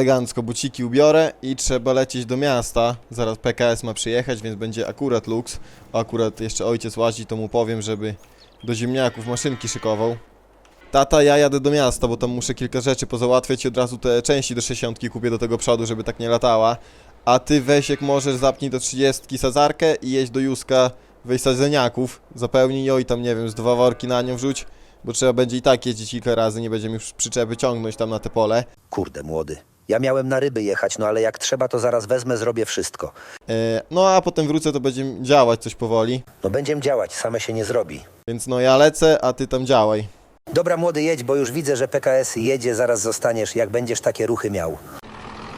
elegancko buciki ubiorę i trzeba lecieć do miasta. Zaraz PKS ma przyjechać, więc będzie akurat luks. Akurat jeszcze ojciec łazi, to mu powiem, żeby do ziemniaków maszynki szykował. Tata, ja jadę do miasta, bo tam muszę kilka rzeczy pozałatwiać i od razu te części do 60 kupię do tego przodu, żeby tak nie latała. A ty weź jak możesz, zapnij do 30 sadzarkę i jedź do Józka, weź sadzeniaków, zapełnij ją i tam nie wiem, z dwa worki na nią wrzuć, bo trzeba będzie i tak jeździć kilka razy, nie będziemy już przyczepy ciągnąć tam na te pole. Kurde, młody. Ja miałem na ryby jechać, no ale jak trzeba, to zaraz wezmę, zrobię wszystko. E, no a potem wrócę, to będzie działać coś powoli. No będziemy działać, same się nie zrobi. Więc no ja lecę, a ty tam działaj. Dobra, młody, jedź, bo już widzę, że PKS jedzie, zaraz zostaniesz, jak będziesz takie ruchy miał.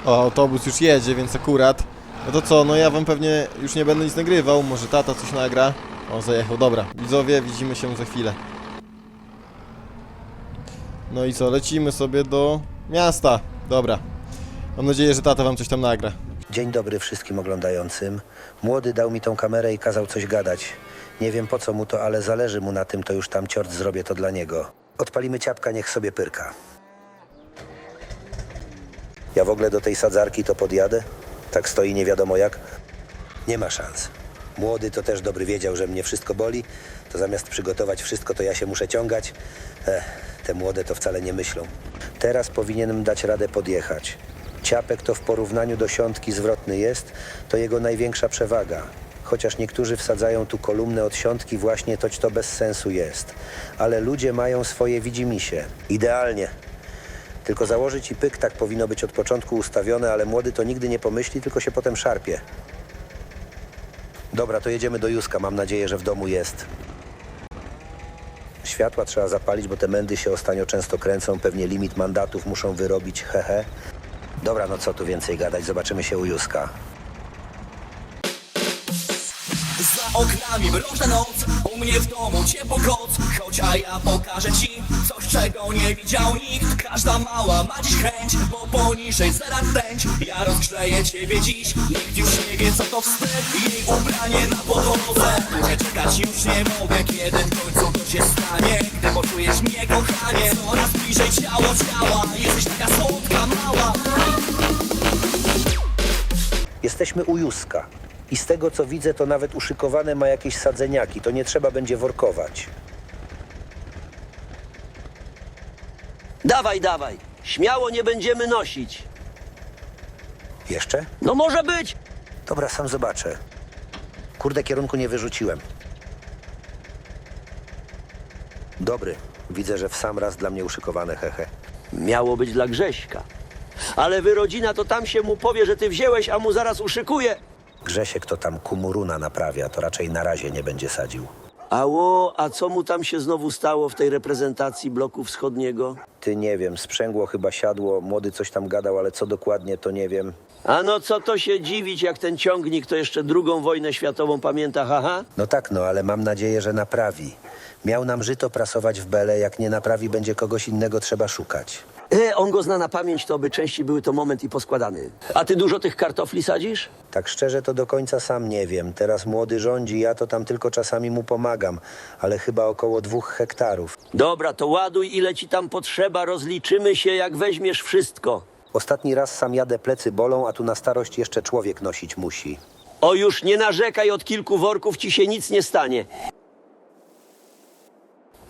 O, autobus już jedzie, więc akurat. No to co, no ja wam pewnie już nie będę nic nagrywał, może tata coś nagra. O, zajechał, dobra. Widzowie, widzimy się za chwilę. No i co, lecimy sobie do miasta. Dobra. Mam nadzieję, że tata wam coś tam nagra. Dzień dobry wszystkim oglądającym. Młody dał mi tą kamerę i kazał coś gadać. Nie wiem po co mu to, ale zależy mu na tym, to już tam ciort zrobię to dla niego. Odpalimy ciapka, niech sobie pyrka. Ja w ogóle do tej sadzarki to podjadę? Tak stoi nie wiadomo jak? Nie ma szans. Młody to też dobry wiedział, że mnie wszystko boli, to zamiast przygotować wszystko, to ja się muszę ciągać. Ech, te młode to wcale nie myślą. Teraz powinienem dać radę podjechać. Ciapek to w porównaniu do siątki zwrotny jest, to jego największa przewaga. Chociaż niektórzy wsadzają tu kolumnę od siątki, właśnie toć to bez sensu jest. Ale ludzie mają swoje widzimisię. Idealnie. Tylko założyć i pyk tak powinno być od początku ustawione, ale młody to nigdy nie pomyśli, tylko się potem szarpie. Dobra, to jedziemy do Józka. Mam nadzieję, że w domu jest. Światła trzeba zapalić, bo te mędy się ostatnio często kręcą. Pewnie limit mandatów muszą wyrobić, hehe. Dobra, no co tu więcej gadać, zobaczymy się u Józka. Oknami mroźna noc, u mnie w domu ciepło koc Choć a ja pokażę ci coś, czego nie widział nikt. Każda mała ma dziś chęć, bo poniżej zera tęć Ja rozgrzeję ciebie dziś, nikt już nie wie co to wstyd. Jej ubranie na podłodze, nie czekać już nie mogę Kiedy w końcu to się stanie, gdy poczujesz mnie kochanie Coraz bliżej ciało ciała, jesteś taka słodka mała. Jesteśmy u Józka. I z tego co widzę, to nawet uszykowane ma jakieś sadzeniaki. To nie trzeba będzie workować. Dawaj, dawaj. Śmiało nie będziemy nosić. Jeszcze? No może być. Dobra, sam zobaczę. Kurde, kierunku nie wyrzuciłem. Dobry. Widzę, że w sam raz dla mnie uszykowane, hehe. Miało być dla Grześka. Ale wyrodzina to tam się mu powie, że ty wzięłeś, a mu zaraz uszykuje. Grzesiek to tam kumuruna naprawia, to raczej na razie nie będzie sadził. Ało, a co mu tam się znowu stało w tej reprezentacji bloku wschodniego? Ty nie wiem, sprzęgło chyba siadło, młody coś tam gadał, ale co dokładnie to nie wiem. A no co to się dziwić, jak ten ciągnik to jeszcze drugą wojnę światową pamięta, haha? No tak, no, ale mam nadzieję, że naprawi. Miał nam żyto prasować w bele, jak nie naprawi, będzie kogoś innego trzeba szukać. E, on go zna na pamięć, to by częściej były to moment i poskładany. A ty dużo tych kartofli sadzisz? Tak szczerze to do końca sam nie wiem. Teraz młody rządzi, ja to tam tylko czasami mu pomagam, ale chyba około dwóch hektarów. Dobra, to ładuj ile ci tam potrzeba, rozliczymy się jak weźmiesz wszystko. Ostatni raz sam jadę, plecy bolą, a tu na starość jeszcze człowiek nosić musi. O już nie narzekaj, od kilku worków ci się nic nie stanie.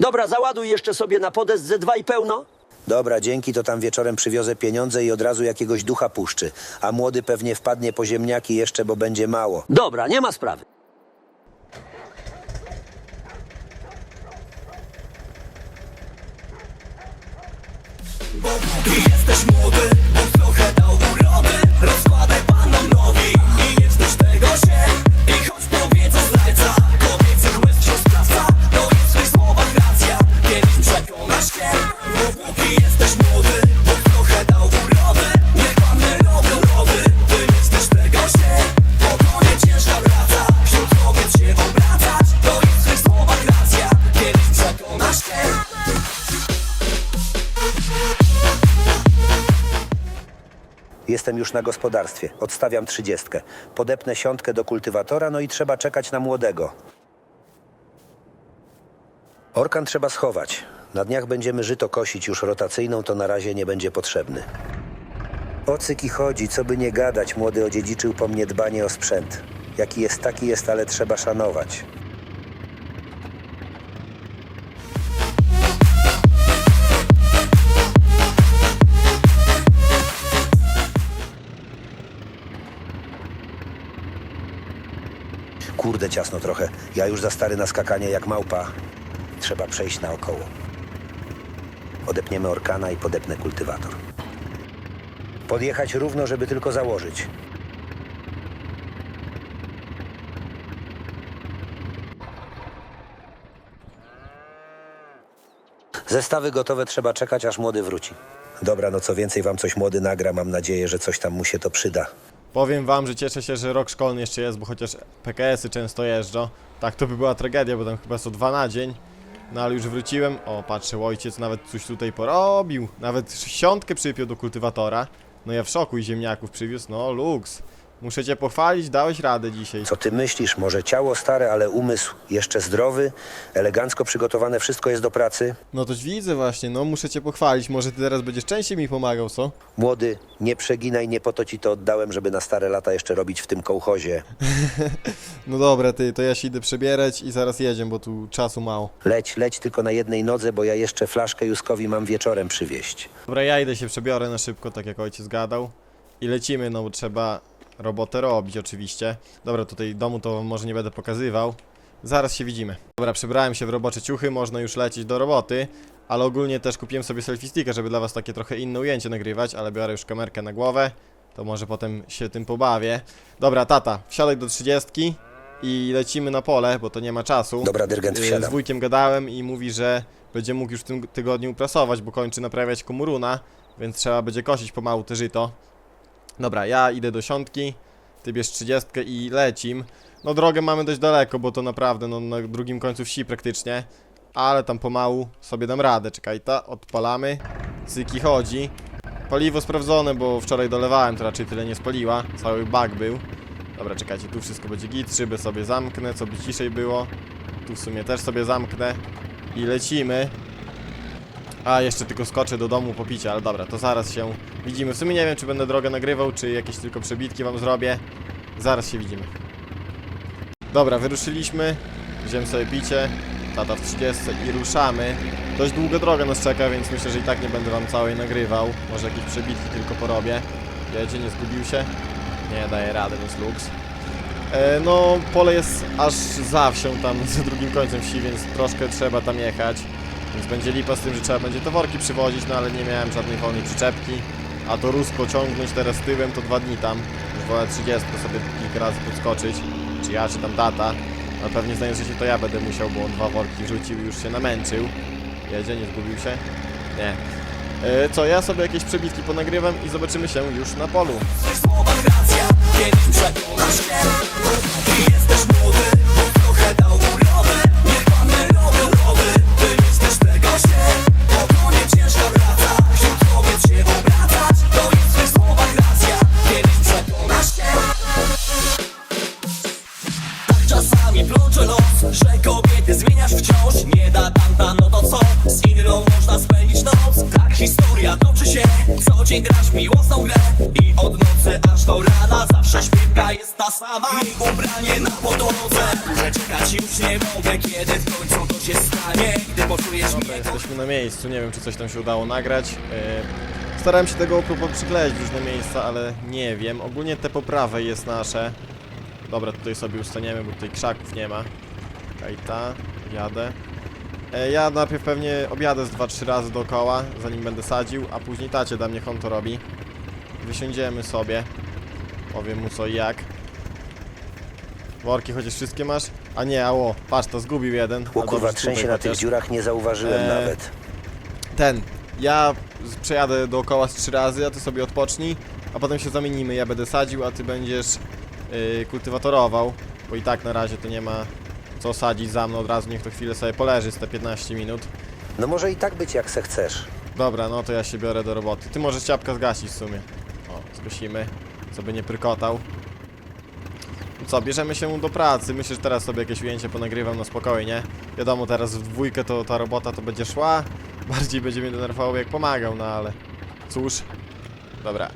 Dobra, załaduj jeszcze sobie na podest ze dwa i pełno. Dobra, dzięki, to tam wieczorem przywiozę pieniądze i od razu jakiegoś ducha puszczy. A młody pewnie wpadnie po ziemniaki jeszcze, bo będzie mało. Dobra, nie ma sprawy. Jesteś młody, bo trochę dał urody Rozkładaj panom nowi i jesteś tego się I choć powiedzą zdrajca, kobiecych łez się sprawca To jest w swych słowach racja, kiedyś przekonasz się Jestem już na gospodarstwie. Odstawiam trzydziestkę. Podepnę siątkę do kultywatora, no i trzeba czekać na młodego. Orkan trzeba schować. Na dniach będziemy żyto kosić już rotacyjną, to na razie nie będzie potrzebny. O cyki chodzi, co by nie gadać, młody odziedziczył po mnie dbanie o sprzęt. Jaki jest, taki jest, ale trzeba szanować. Kurde ciasno trochę. Ja już za stary na skakanie jak małpa. Trzeba przejść naokoło. Odepniemy orkana i podepnę kultywator. Podjechać równo, żeby tylko założyć. Zestawy gotowe, trzeba czekać, aż młody wróci. Dobra, no co więcej, wam coś młody nagra. Mam nadzieję, że coś tam mu się to przyda. Powiem wam, że cieszę się, że rok szkolny jeszcze jest, bo chociaż PKS-y często jeżdżą. Tak, to by była tragedia, bo tam chyba są dwa na dzień. No ale już wróciłem. O, patrzę, ojciec nawet coś tutaj porobił. Nawet siątkę przypiął do kultywatora. No ja w szoku i ziemniaków przywiózł. No, luks. Muszę cię pochwalić, dałeś radę dzisiaj. Co ty myślisz? Może ciało stare, ale umysł jeszcze zdrowy, elegancko przygotowane, wszystko jest do pracy? No toś widzę właśnie, no muszę cię pochwalić. Może ty teraz będziesz częściej mi pomagał, co? Młody, nie przeginaj, nie po to ci to oddałem, żeby na stare lata jeszcze robić w tym kołchozie. No dobra, ty, to ja się idę przebierać i zaraz jedziemy, bo tu czasu mało. Leć, leć tylko na jednej nodze, bo ja jeszcze flaszkę Juskowi mam wieczorem przywieźć. Dobra, ja idę się przebiorę na szybko, tak jak ojciec gadał. I lecimy, no bo trzeba robotę robić oczywiście. Dobra, tutaj domu to może nie będę pokazywał. Zaraz się widzimy. Dobra, przebrałem się w robocze ciuchy, można już lecieć do roboty. Ale ogólnie też kupiłem sobie selfie sticka, żeby dla was takie trochę inne ujęcie nagrywać, ale biorę już kamerkę na głowę. To może potem się tym pobawię. Dobra, tata, wsiadaj do 30 i lecimy na pole, bo to nie ma czasu. Dobra, dyrgent, Y, wsiadam. Z wujkiem gadałem i mówi, że będzie mógł już w tym tygodniu uprasować, bo kończy naprawiać komuruna, więc trzeba będzie kosić pomału te żyto. Dobra, ja idę do siątki, ty bierz 30 i lecim. No drogę mamy dość daleko, bo to naprawdę no, na drugim końcu wsi praktycznie, ale tam pomału sobie dam radę. Czekaj, ta odpalamy, cyki chodzi. Paliwo sprawdzone, bo wczoraj dolewałem, to raczej tyle nie spaliła, cały bak był. Dobra, czekajcie, tu wszystko będzie git, szybę sobie zamknę, co by ciszej było. Tu w sumie też sobie zamknę i lecimy. A, jeszcze tylko skoczę do domu po picie, ale dobra, to zaraz się widzimy. W sumie nie wiem, czy będę drogę nagrywał, czy jakieś tylko przebitki wam zrobię. Zaraz się widzimy. Dobra, wyruszyliśmy. Wziąłem sobie picie. Tata w 30 i ruszamy. Dość długa droga nas czeka, więc myślę, że i tak nie będę wam całej nagrywał. Może jakieś przebitki tylko porobię. Jedzie, nie zgubił się. Nie, daje radę, więc luks. E, no, pole jest aż za wsią tam, za drugim końcem wsi, więc troszkę trzeba tam jechać. Więc będzie lipa z tym, że trzeba będzie te worki przywozić, no ale nie miałem żadnej wolnej przyczepki. A to rusko ciągnąć teraz tyłem to dwa dni tam. Już wolę 30 sobie kilka razy podskoczyć. Czy ja, czy tam tata. No pewnie znając się to ja będę musiał, bo on dwa worki rzucił i już się namęczył. Jedzie, nie zgubił się? Nie. E, co, ja sobie jakieś przebitki ponagrywam i zobaczymy się już na polu. Jesteś młody, miejscu, nie wiem czy coś tam się udało nagrać. Yy, starałem się tego przykleić w różne miejsca, ale nie wiem. Ogólnie te po prawej jest nasze. Dobra, tutaj sobie ustaniemy, bo tutaj krzaków nie ma. Kajta, jadę. E, ja najpierw pewnie objadę z 2-3 razy dookoła, zanim będę sadził, a później tacie da mnie on to robi. Wysiądziemy sobie. Powiem mu co i jak. Worki chociaż wszystkie masz? A nie, ało, patrz, to zgubił jeden. O kurwa, trzęsie na tych dziurach, nie zauważyłem Eee, nawet. Ten, ja przejadę dookoła z trzy razy, a ty sobie odpocznij, a potem się zamienimy. Ja będę sadził, a ty będziesz yy, kultywatorował, bo i tak na razie to nie ma co sadzić za mną od razu, niech to chwilę sobie poleży z te 15 minut. No może i tak być jak se chcesz. Dobra, no to ja się biorę do roboty. Ty możesz ciapka zgasić w sumie. O, zgasimy, co by nie prykotał. No Co, bierzemy się do pracy. Myślę, że teraz sobie jakieś ujęcie ponagrywam na spokojnie. Wiadomo, teraz w dwójkę to ta robota to będzie szła. Bardziej będzie mnie denerwował jak pomagał, no ale cóż. Dobra.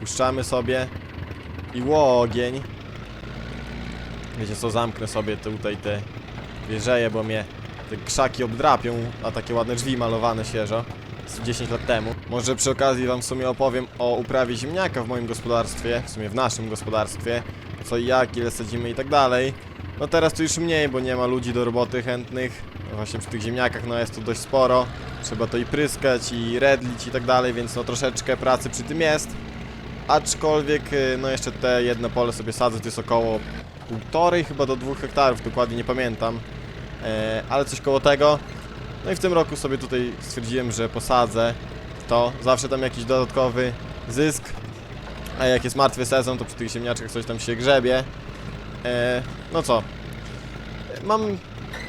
Puszczamy sobie. I łogień. Wiecie co, zamknę sobie tutaj te wieżeje, bo mnie te krzaki obdrapią, a takie ładne drzwi malowane świeżo z 10 lat temu. Może przy okazji wam w sumie opowiem o uprawie ziemniaka w moim gospodarstwie, w sumie w naszym gospodarstwie, co i jak, ile sadzimy i tak dalej. No teraz to już mniej, bo nie ma ludzi do roboty chętnych. Właśnie przy tych ziemniakach no jest to dość sporo. Trzeba to i pryskać, i redlić i tak dalej, więc no troszeczkę pracy przy tym jest. Aczkolwiek, y, no jeszcze te jedno pole sobie sadzę, to jest około półtorej chyba do dwóch hektarów, dokładnie nie pamiętam. E, ale coś koło tego. No i w tym roku sobie tutaj stwierdziłem, że posadzę to. Zawsze tam jakiś dodatkowy zysk. A jak jest martwy sezon, to przy tych ziemniaczkach coś tam się grzebie. E, no co? Mam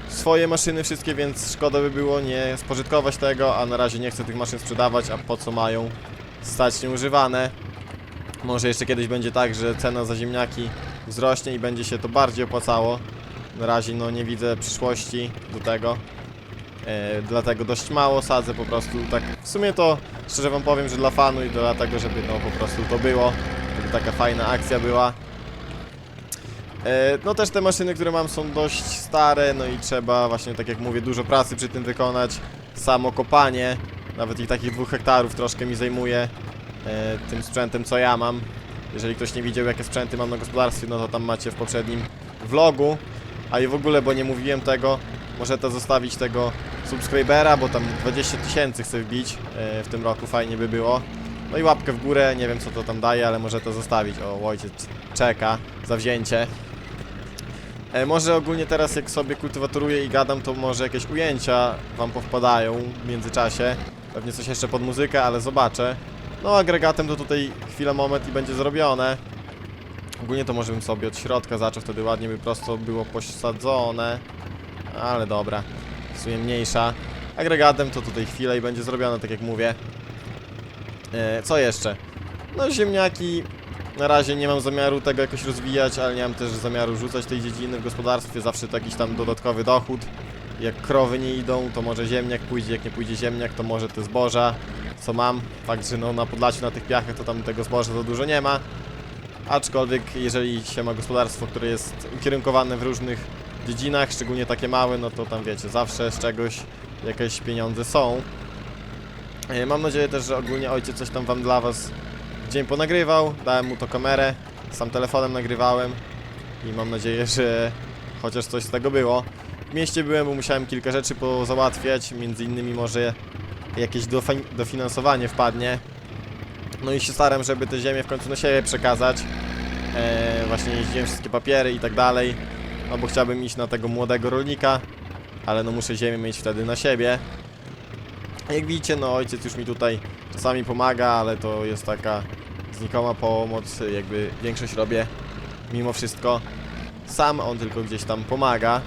swoje maszyny wszystkie, więc szkoda by było nie spożytkować tego, a na razie nie chcę tych maszyn sprzedawać, a po co mają stać nieużywane. Może jeszcze kiedyś będzie tak, że cena za ziemniaki wzrośnie i będzie się to bardziej opłacało. Na razie no nie widzę przyszłości do tego. E, dlatego dość mało sadzę po prostu tak. W sumie to szczerze wam powiem, że dla fanu i dlatego, żeby no po prostu to było. Żeby taka fajna akcja była. E, no też te maszyny, które mam są dość stare, no i trzeba właśnie tak jak mówię dużo pracy przy tym wykonać. Samo kopanie, nawet ich takich dwóch hektarów troszkę mi zajmuje e, tym sprzętem co ja mam. Jeżeli ktoś nie widział jakie sprzęty mam na gospodarstwie, no to tam macie w poprzednim vlogu. A i w ogóle, bo nie mówiłem tego, może to zostawić tego subskrybera, bo tam 20 tysięcy chcę wbić e, w tym roku, fajnie by było. No i łapkę w górę, nie wiem co to tam daje, ale może to zostawić. O, ojciec czeka za wzięcie. E, może ogólnie teraz jak sobie kultywatoruję i gadam, to może jakieś ujęcia wam powpadają w międzyczasie. Pewnie coś jeszcze pod muzykę, ale zobaczę. No agregatem to tutaj chwilę, moment i będzie zrobione. Ogólnie to może bym sobie od środka zaczął, wtedy ładnie by prosto było posadzone. Ale dobra, w sumie mniejsza. Agregatem to tutaj chwilę i będzie zrobione, tak jak mówię. E, co jeszcze? No ziemniaki, na razie nie mam zamiaru tego jakoś rozwijać, ale nie mam też zamiaru rzucać tej dziedziny w gospodarstwie, zawsze to jakiś tam dodatkowy dochód. Jak krowy nie idą, to może ziemniak pójdzie, jak nie pójdzie ziemniak, to może te zboża, co mam. Fakt, że no na Podlasiu, na tych piachach, to tam tego zboża za dużo nie ma. Aczkolwiek, jeżeli się ma gospodarstwo, które jest ukierunkowane w różnych dziedzinach, szczególnie takie małe, no to tam wiecie, zawsze z czegoś jakieś pieniądze są. E, Mam nadzieję też, że ogólnie ojciec coś tam wam dla was dzień ponagrywał, dałem mu to kamerę, sam telefonem nagrywałem i mam nadzieję, że chociaż coś z tego było. W mieście byłem, bo musiałem kilka rzeczy pozałatwiać, między innymi może jakieś dofi- dofinansowanie wpadnie. No i się staram, żeby te ziemię w końcu na siebie przekazać. E, właśnie jeździłem wszystkie papiery i tak dalej. No bo chciałbym iść na tego młodego rolnika, ale no muszę ziemię mieć wtedy na siebie. Jak widzicie, no ojciec już mi tutaj czasami pomaga, ale to jest taka znikoma pomoc, jakby większość robię mimo wszystko sam, on tylko gdzieś tam pomaga.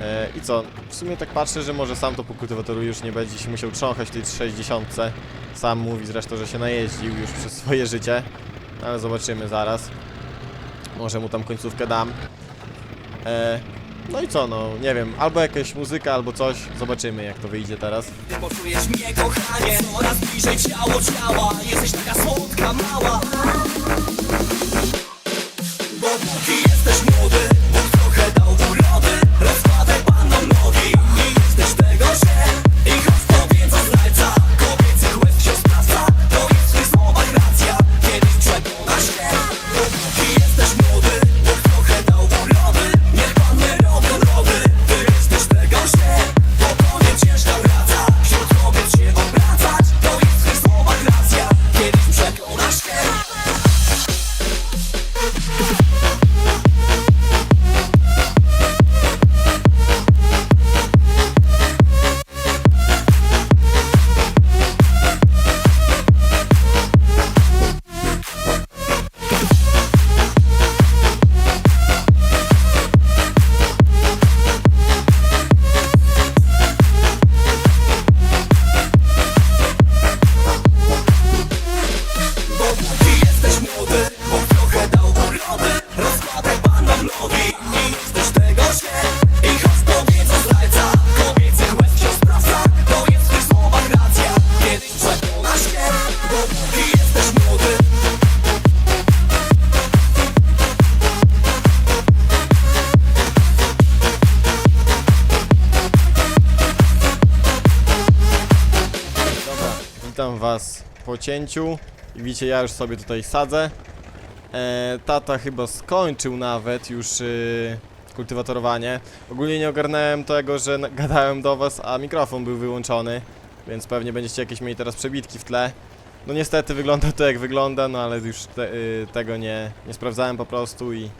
E, I co, w sumie tak patrzę, że może sam to po kultywatoru już nie będzie się musiał trząchać w tej 60. Sam mówi zresztą, że się najeździł już przez swoje życie, ale zobaczymy zaraz. Może mu tam końcówkę dam. E, no i co, no nie wiem, albo jakaś muzyka, albo coś. Zobaczymy jak to wyjdzie teraz. Ty poczujesz mnie kochanie Coraz bliżej ciało ciała Jesteś taka słodka, mała Bo jesteś młody cięciu. I widzicie, ja już sobie tutaj sadzę. E, tata chyba skończył nawet już y, kultywatorowanie. Ogólnie nie ogarnąłem tego, że gadałem do was, a mikrofon był wyłączony. Więc pewnie będziecie jakieś mieli teraz przebitki w tle. No niestety wygląda to jak wygląda, no ale już te, y, tego nie, nie sprawdzałem po prostu i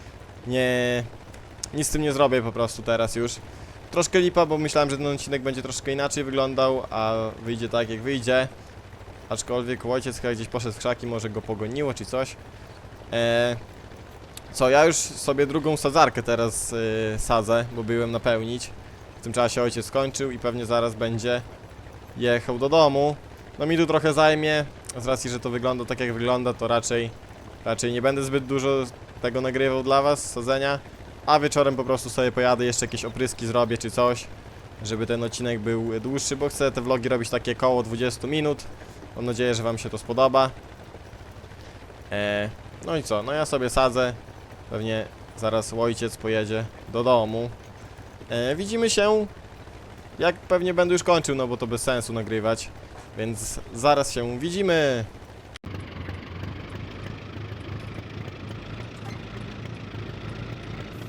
nie... Nic z tym nie zrobię po prostu teraz już. Troszkę lipa, bo myślałem, że ten odcinek będzie troszkę inaczej wyglądał, a wyjdzie tak jak wyjdzie. Aczkolwiek ojciec chyba gdzieś poszedł w krzaki, może go pogoniło czy coś. E, co, ja już sobie drugą sadzarkę teraz y, sadzę, bo byłem napełnić. W tym czasie ojciec skończył i pewnie zaraz będzie jechał do domu. No mi tu trochę zajmie, z racji, że to wygląda tak jak wygląda, to raczej, raczej nie będę zbyt dużo tego nagrywał dla was, sadzenia. A wieczorem po prostu sobie pojadę, jeszcze jakieś opryski zrobię czy coś, żeby ten odcinek był dłuższy, bo chcę te vlogi robić takie koło 20 minut. Mam nadzieję, że wam się to spodoba. E, no i co, no ja sobie sadzę. Pewnie zaraz ojciec pojedzie do domu. E, widzimy się, jak pewnie będę już kończył, no bo to bez sensu nagrywać. Więc zaraz się widzimy.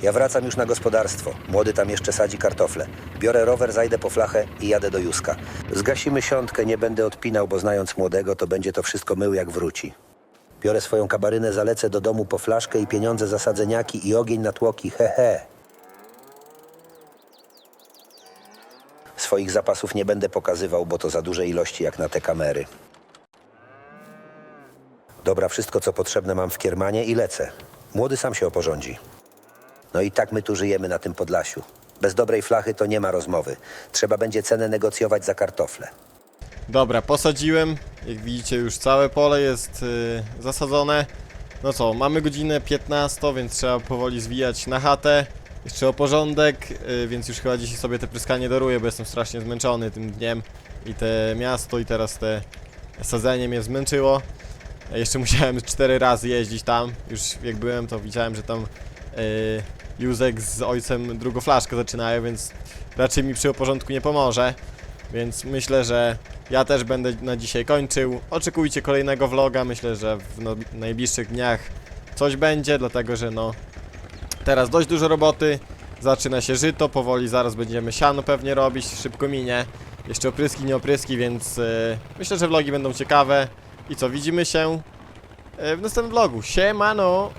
Ja wracam już na gospodarstwo. Młody tam jeszcze sadzi kartofle. Biorę rower, zajdę po flachę i jadę do Józka. Zgasimy siątkę, nie będę odpinał, bo znając młodego, to będzie to wszystko mył jak wróci. Biorę swoją kabarynę, zalecę do domu po flaszkę i pieniądze za sadzeniaki i ogień na tłoki, he he. Swoich zapasów nie będę pokazywał, bo to za duże ilości jak na te kamery. Dobra, wszystko co potrzebne mam w kiermanie i lecę. Młody sam się oporządzi. No i tak my tu żyjemy na tym Podlasiu. Bez dobrej flachy to nie ma rozmowy. Trzeba będzie cenę negocjować za kartofle. Dobra, posadziłem. Jak widzicie, już całe pole jest y, zasadzone. No co, mamy godzinę 15, więc trzeba powoli zwijać na chatę. Jeszcze o porządek, y, więc już chyba dzisiaj sobie te pryskanie daruję, bo jestem strasznie zmęczony tym dniem. I te miasto, i teraz te sadzenie mnie zmęczyło. Jeszcze musiałem cztery razy jeździć tam. Już jak byłem, to widziałem, że tam Józek z ojcem drugą flaszkę zaczynają, więc raczej mi przy porządku nie pomoże. Więc myślę, że ja też będę na dzisiaj kończył. Oczekujcie kolejnego vloga. Myślę, że w no, najbliższych dniach coś będzie, dlatego że no teraz dość dużo roboty. Zaczyna się żyto, powoli zaraz będziemy siano pewnie robić, szybko minie. Jeszcze opryski, nie opryski, więc yy, myślę, że vlogi będą ciekawe. I co, widzimy się yy, w następnym vlogu. Siemano!